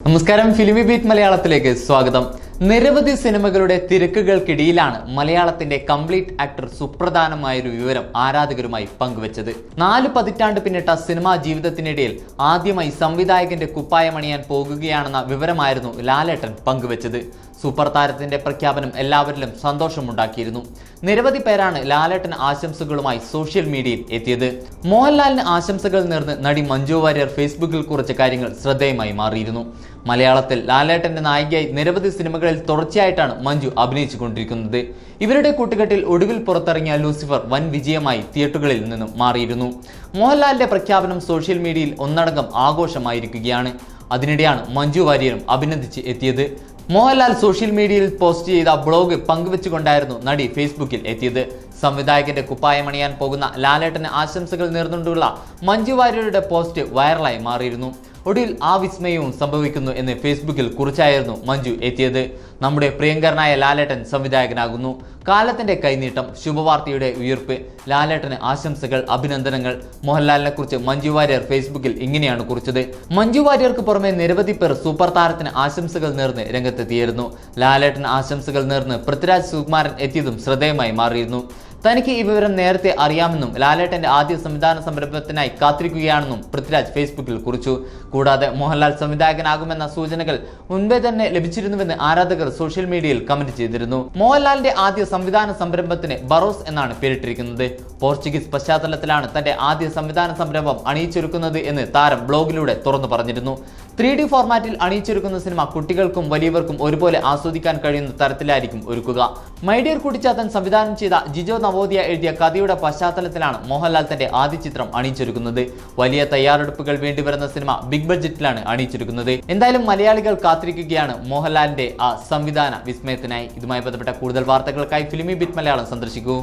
നമസ്കാരം. ഫിലിമി ബീറ്റ് മലയാളത്തിലേക്ക് സ്വാഗതം. നിരവധി സിനിമകളുടെ തിരക്കുകൾക്കിടയിലാണ് മലയാളത്തിന്റെ കംപ്ലീറ്റ് ആക്ടർ സുപ്രധാനമായൊരു വിവരം ആരാധകരുമായി പങ്കുവച്ചത്. നാല് പതിറ്റാണ്ട് പിന്നിട്ട സിനിമാ ജീവിതത്തിനിടയിൽ ആദ്യമായി സംവിധായകന്റെ കുപ്പായമണിയാൻ പോകുകയാണെന്ന വിവരമായിരുന്നു ലാലേട്ടൻ പങ്കുവച്ചത്. സൂപ്പർ താരത്തിന്റെ പ്രഖ്യാപനം എല്ലാവരിലും സന്തോഷമുണ്ടാക്കിയിരുന്നു. നിരവധി പേരാണ് ലാലേട്ടൻ ആശംസകളുമായി സോഷ്യൽ മീഡിയയിൽ എത്തിയത്. മോഹൻലാലിന് ആശംസകൾ നേർന്ന് നടി മഞ്ജു വാര്യർ ഫേസ്ബുക്കിൽ കുറിച്ച കാര്യങ്ങൾ ശ്രദ്ധേയമായി മാറിയിരുന്നു. മലയാളത്തിൽ ലാലേട്ടന്റെ നായികയായി നിരവധി സിനിമകളിൽ തുടർച്ചയായിട്ടാണ് മഞ്ജു അഭിനയിച്ചുകൊണ്ടിരിക്കുന്നത്. ഇവരുടെ കൂട്ടുകെട്ടിൽ ഒടുവിൽ പുറത്തിറങ്ങിയ ലൂസിഫർ വൻ വിജയമായി തിയേറ്ററുകളിൽ നിന്നും മാറിയിരുന്നു. മോഹൻലാലിന്റെ പ്രഖ്യാപനം സോഷ്യൽ മീഡിയയിൽ ഒന്നടങ്കം ആഘോഷമായിരിക്കുകയാണ്. അതിനിടെയാണ് മഞ്ജു വാര്യരും അഭിനന്ദിച്ച് എത്തിയത്. മോഹൻലാൽ സോഷ്യൽ മീഡിയയിൽ പോസ്റ്റ് ചെയ്ത ബ്ലോഗ് പങ്കുവെച്ചുകൊണ്ടായിരുന്നു നടി ഫേസ്ബുക്കിൽ എത്തിയത്. സംവിധായകന്റെ കുപ്പായമണിയാൻ പോകുന്ന ലാലേട്ടന് ആശംസകൾ നേർന്നുകൊണ്ടുള്ള മഞ്ജു വാര്യരുടെ പോസ്റ്റ് വൈറലായി മാറിയിരുന്നു. ഒടുവിൽ ആ വിസ്മയവും സംഭവിക്കുന്നു എന്ന് ഫേസ്ബുക്കിൽ കുറിച്ചായിരുന്നു മഞ്ജു എത്തിയത്. നമ്മുടെ പ്രിയങ്കരനായ ലാലേട്ടൻ സംവിധായകനാകുന്നു. കാലത്തിന്റെ കൈനീട്ടം ശുഭവാർത്തയുടെ ഉയർപ്പ് ലാലേട്ടന് ആശംസകൾ അഭിനന്ദനങ്ങൾ. മോഹൻലാലിനെ കുറിച്ച് മഞ്ജു വാര്യർ ഫേസ്ബുക്കിൽ ഇങ്ങനെയാണ് കുറിച്ചത്. മഞ്ജു വാര്യർക്ക് പുറമെ നിരവധി പേർ സൂപ്പർ താരത്തിന് ആശംസകൾ നേർന്ന് രംഗത്തെത്തിയിരുന്നു. ലാലേട്ടന് ആശംസകൾ നേർന്ന് പൃഥ്വിരാജ് സുകുമാരൻ എത്തിയതും ശ്രദ്ധേയമായി മാറിയിരുന്നു. തനിക്ക് ഈ വിവരം നേരത്തെ അറിയാമെന്നും ലാലേട്ടന്റെ ആദ്യ സംവിധാന സംരംഭത്തിനായി കാത്തിരിക്കുകയാണെന്നും പൃഥ്വിരാജ് ഫേസ്ബുക്കിൽ കുറിച്ചു. കൂടാതെ മോഹൻലാൽ സംവിധായകനാകുമെന്ന സൂചനകൾ മുൻപേ തന്നെ ലഭിച്ചിരുന്നുവെന്ന് ആരാധകർ സോഷ്യൽ മീഡിയയിൽ കമന്റ് ചെയ്തിരുന്നു. മോഹൻലാലിന്റെ ആദ്യ സംവിധാന സംരംഭത്തിന് ബറോസ് എന്നാണ് പേരിട്ടിരിക്കുന്നത്. പോർച്ചുഗീസ് പശ്ചാത്തലത്തിലാണ് തന്റെ ആദ്യ സംവിധാന സംരംഭം അണിയിച്ചൊരുക്കുന്നത് എന്ന് താരം ബ്ലോഗിലൂടെ തുറന്നു പറഞ്ഞിരുന്നു. ത്രീ ഡി ഫോർമാറ്റിൽ അണിയിച്ചൊരുക്കുന്ന സിനിമ കുട്ടികൾക്കും വലിയവർക്കും ഒരുപോലെ ആസ്വദിക്കാൻ കഴിയുന്ന തരത്തിലായിരിക്കും ഒരുക്കുക. മൈഡിയർ കുട്ടിച്ചാത്തൻ സംവിധാനം ചെയ്ത ജിജോ നവോദിയ എഴുതിയ കഥയുടെ പശ്ചാത്തലത്തിലാണ് മോഹൻലാൽ തന്റെ ആദ്യ ചിത്രം അണിയിച്ചൊരുക്കുന്നത്. വലിയ തയ്യാറെടുപ്പുകൾ വേണ്ടിവരുന്ന സിനിമ ബിഗ് ബഡ്ജറ്റിലാണ് അണിയിച്ചൊരുക്കുന്നത്. എന്തായാലും മലയാളികൾ കാത്തിരിക്കുകയാണ് മോഹൻലാലിന്റെ ആ സംവിധാന വിസ്മയത്തിനായി. ഇതുമായി ബന്ധപ്പെട്ട കൂടുതൽ വാർത്തകൾക്കായി ഫിലിമി ബിറ്റ് മലയാളം സന്ദർശിക്കൂ.